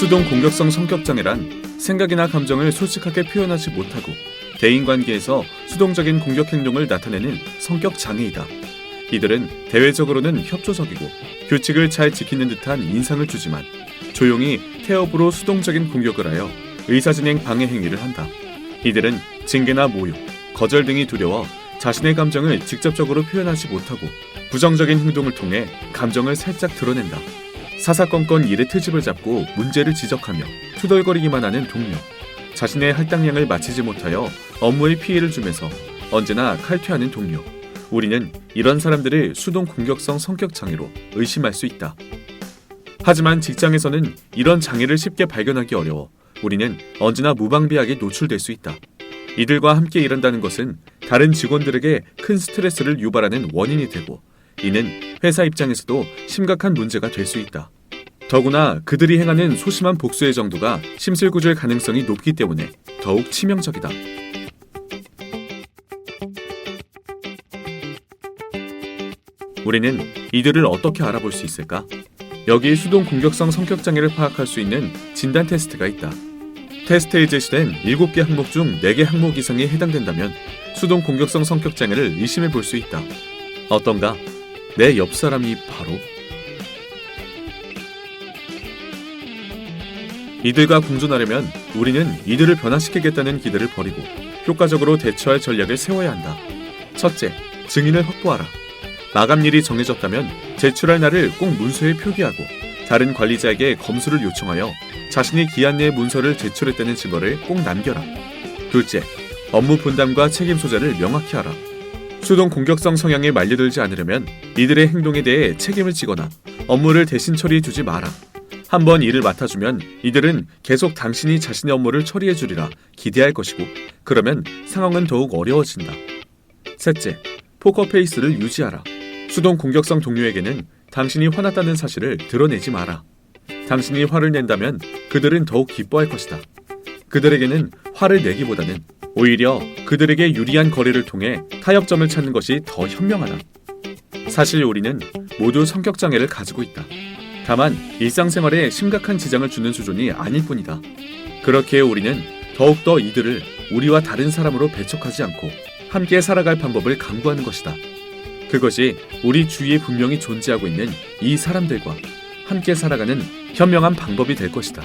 수동 공격성 성격 장애란 생각이나 감정을 솔직하게 표현하지 못하고 대인 관계에서 수동적인 공격 행동을 나타내는 성격 장애이다. 이들은 대외적으로는 협조적이고 규칙을 잘 지키는 듯한 인상을 주지만 조용히 태업으로 수동적인 공격을 하여 의사진행 방해 행위를 한다. 이들은 징계나 모욕, 거절 등이 두려워 자신의 감정을 직접적으로 표현하지 못하고 부정적인 행동을 통해 감정을 살짝 드러낸다. 사사건건 일의 트집을 잡고 문제를 지적하며 투덜거리기만 하는 동료. 자신의 할당량을 마치지 못하여 업무에 피해를 주면서 언제나 칼퇴하는 동료. 우리는 이런 사람들을 수동 공격성 성격 장애로 의심할 수 있다. 하지만 직장에서는 이런 장애를 쉽게 발견하기 어려워 우리는 언제나 무방비하게 노출될 수 있다. 이들과 함께 일한다는 것은 다른 직원들에게 큰 스트레스를 유발하는 원인이 되고 이는 회사 입장에서도 심각한 문제가 될 수 있다. 더구나 그들이 행하는 소심한 복수의 정도가 심술구줄 가능성이 높기 때문에 더욱 치명적이다. 우리는 이들을 어떻게 알아볼 수 있을까? 여기 수동 공격성 성격 장애를 파악할 수 있는 진단 테스트가 있다. 테스트에 제시된 7개 항목 중 4개 항목 이상이 해당된다면 수동 공격성 성격 장애를 의심해 볼 수 있다. 어떤가? 내 옆 사람이 바로 이들과 공존하려면 우리는 이들을 변화시키겠다는 기대를 버리고 효과적으로 대처할 전략을 세워야 한다. 첫째, 증인을 확보하라. 마감일이 정해졌다면 제출할 날을 꼭 문서에 표기하고 다른 관리자에게 검수를 요청하여 자신이 기한 내에 문서를 제출했다는 증거를 꼭 남겨라. 둘째, 업무 분담과 책임 소재를 명확히 하라. 수동 공격성 성향에 말려들지 않으려면 이들의 행동에 대해 책임을 지거나 업무를 대신 처리해 주지 마라. 한번 일을 맡아주면 이들은 계속 당신이 자신의 업무를 처리해 주리라 기대할 것이고 그러면 상황은 더욱 어려워진다. 셋째, 포커 페이스를 유지하라. 수동 공격성 동료에게는 당신이 화났다는 사실을 드러내지 마라. 당신이 화를 낸다면 그들은 더욱 기뻐할 것이다. 그들에게는 화를 내기보다는 오히려 그들에게 유리한 거래를 통해 타협점을 찾는 것이 더 현명하다. 사실 우리는 모두 성격 장애를 가지고 있다. 다만 일상생활에 심각한 지장을 주는 수준이 아닐 뿐이다. 그렇기에 우리는 더욱더 이들을 우리와 다른 사람으로 배척하지 않고 함께 살아갈 방법을 강구하는 것이다. 그것이 우리 주위에 분명히 존재하고 있는 이 사람들과 함께 살아가는 현명한 방법이 될 것이다.